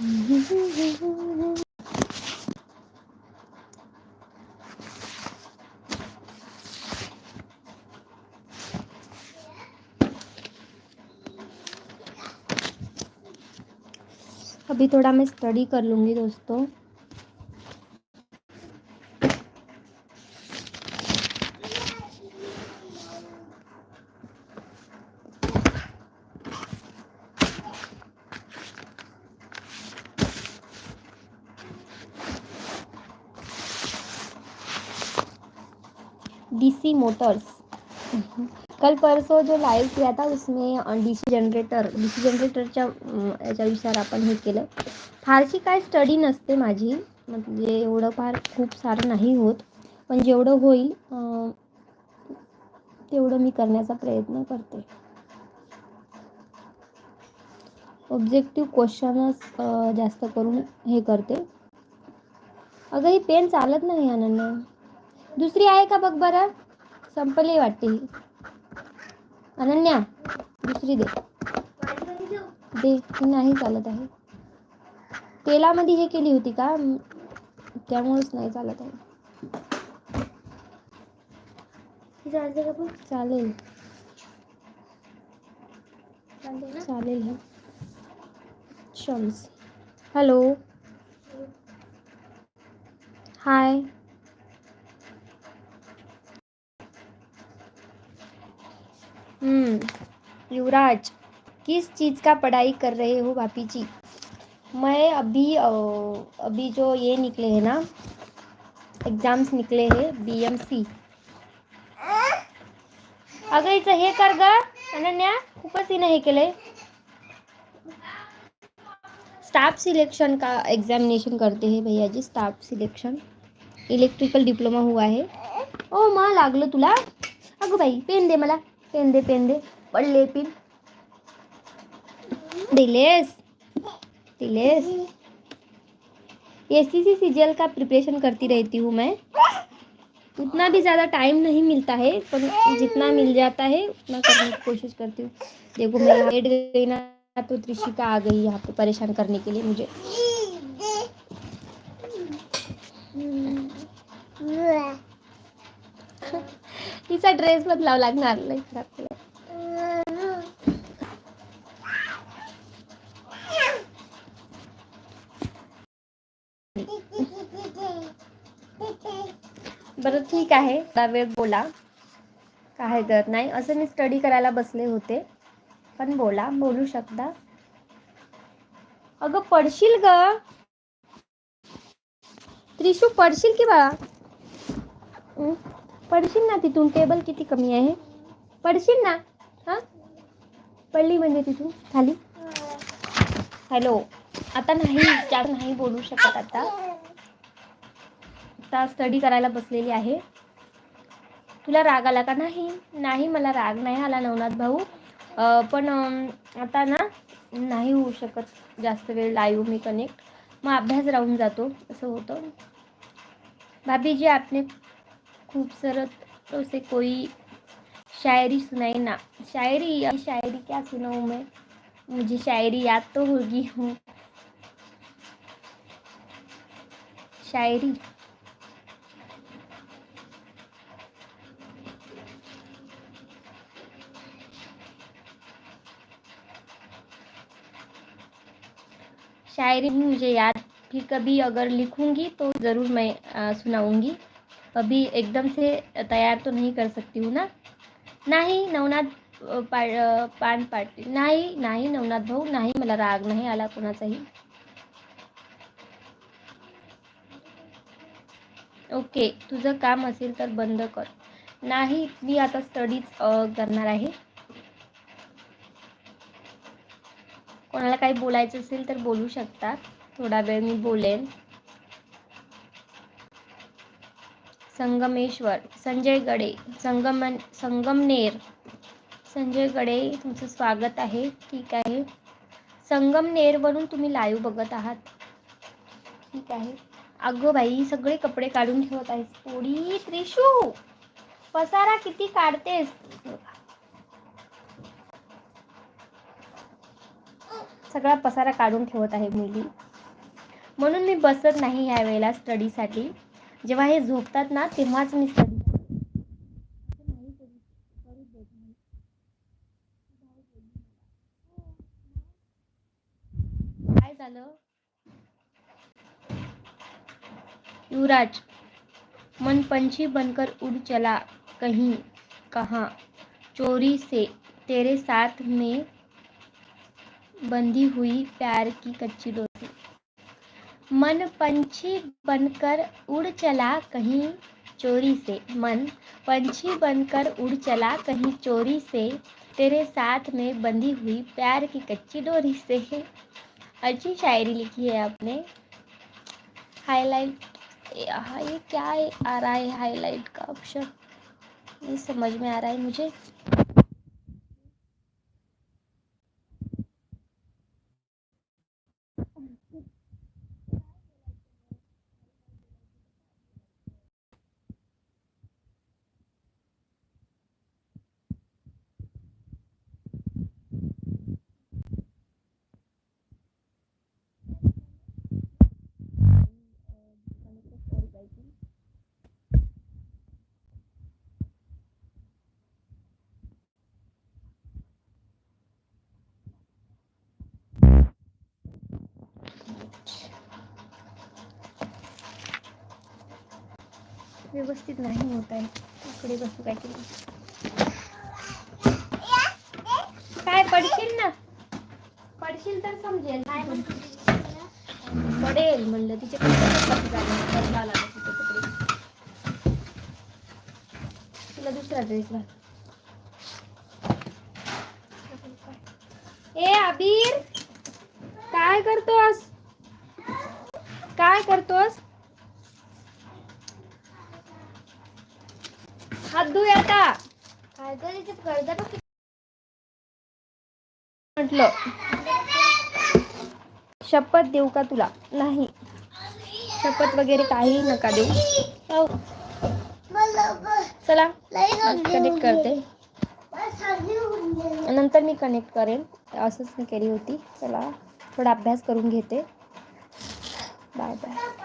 अभी थोड़ा मैं स्टडी कर लूँगी दोस्तों। DC motors. कल परसों जो लाईव्ह किया था उसमें D C generator D C जनरेटरच्या अं, याच्याविषयावर आपण हे केलं. फारशी काय स्टडी नसते माझी. म्हणजे एवढं फार खूप सारं नाही होत. पण जेवढं होईल तेवढं मी करण्याचा प्रयत्न करते. ऑब्जेक्टिव्ह क्वेश्चनच जास्त करून हे करते. अगं ही पेन चालत नाही अनन्या दुसरी आहे का बघ बरं? संपली वाटते ही. अनन्या दुसरी दे. दे नाही चालत आहे. तेलामध्ये हे केली होती का? त्यामुळेच नाही चालत आहे. चालेल. चालेल हे. हॅलो. हाय. युवराज, किस चीज़ का पढ़ाई कर रहे हो भाभी जी मैं अभी अभी जो ये निकले हैं ना एग्ज़ाम्स निकले हैं बी एम सी अगं हिचं कर ग, अनन्या खूपच हिनं हे केलंय स्टाफ सिलेक्शन का एग्जामिनेशन करते हैं भैया जी स्टाफ सिलेक्शन इलेक्ट्रिकल डिप्लोमा हुआ है। ओ मा, लागलं तुला। अगं बाई पेन दे मला, पेन दे पेन दे। पडले पेन दिलेस दिलेस एस सी सी सी का प्रिपरेशन करती रहती हूँ मैं। उतना भी ज़्यादा टाइम नहीं मिलता है पर जितना मिल जाता है उतना करने की कोशिश करती हूँ। देखो मैं लेट गई ना तो त्रिशिका आ गई यहाँ पे परेशान करने के लिए मुझे। तिचा ड्रेस बदलावा लागणार लई खराब ठीक आहे. थोडा वेळ बोला. काय करत नाही असं मी स्टडी करायला बसले होते. पण बोला बोलू शकता? अगं पडशील ग. त्रिशू पडशील की बाळा? हं? पडशील ना तिथून? टेबल किती कमी आहे? पडशील ना? हां? पडली म्हणजे तिथून? खाली? हॅलो. आता नाही नाही बोलू शकत आता. आता स्टडी करायला बसलेली आहे. तुला राग आला का? नाही नाही मला राग नाही आला नवनाथ भाऊ. पण आता ना नाही होऊ शकत जास्त वेळ लाईव्ह मी कनेक्ट मग अभ्यास राहून जातो असं होतं. भाभी जी आपने सरत से कोई शायरी सुनाई ना. शायरी शायरी क्या सुनाऊँ मैं? मुझे शायरी याद तो होगी हूँ। शायरी? शायरी भी मुझे याद फिर कभी अगर लिखूंगी तो ज़रूर मैं अ, सुनाऊंगी। अभी एकदम से तैयार तो नहीं कर सकती हूँ ना। नाही नवनाथ पा पान पाटील नाही नाही नवनाथ भाऊ नाही मला राग नाही आला कोणाचाही। ओके तुझं काम असेल तर बंद कर. नाही मी आता स्टडीज करणार आहे. काही बोलायचं असेल तर बोलू शकता थोडा वेळ मी बोलेन. संगमेश्वर संजय गडे संगमन संगमनेर. संजय गडे तुमचं स्वागत आहे. ठीक आहे. संगमनेरवरून तुम्ही लाईव्ह बघत आहात. ठीक आहे. अगं बाई सगळे कपडे काढून ठेवत आहेस. थोडी त्रिशू! पसारा किती काढतेस? सगळा पसारा काढून ठेवत आहे मुली. म्हणून मी बसत नाही यावेळेला वेळेला स्टडीसाठी जेव्हा हे झोपतात ना तेव्हाच मी स्टडी काय झालं? युवराज मन पंछी बनकर उड़ चला कहीं कहाँ? चोरी से तेरे साथ में बंधी हुई प्यार की कच्ची डोरी मन पंछी बनकर उड़ चला कहीं चोरी से। मन पंछी बनकर उड़ चला कहीं चोरी से। तेरे साथ में बंधी हुई प्यार की कच्ची डोरी से। अच्छी शायरी लिखी है आपने। हाईलाइट। ये क्या है आ रहा है हाईलाइट का ऑप्शन नहीं समझ में आ रहा है मुझे। व्यवस्थित नाही होत आहे. इकडे बसू काहीतरी काय पडशील ना? पडशील तर समजेल. काय पडेल म्हणलं तिचे तिला दुसरा ड्रेस घाल. ए अबीर काय करतोस? काय करतोस? हात धुय आता. काय बघ. म्हटलं शपथ देऊ का तुला? नाही. शपथ वगैरे काही नका देऊ. हो. चला कनेक्ट करते. नंतर मी कनेक्ट करेन. असंच मी केली होती. चला थोडा अभ्यास करून घेते. Bye bye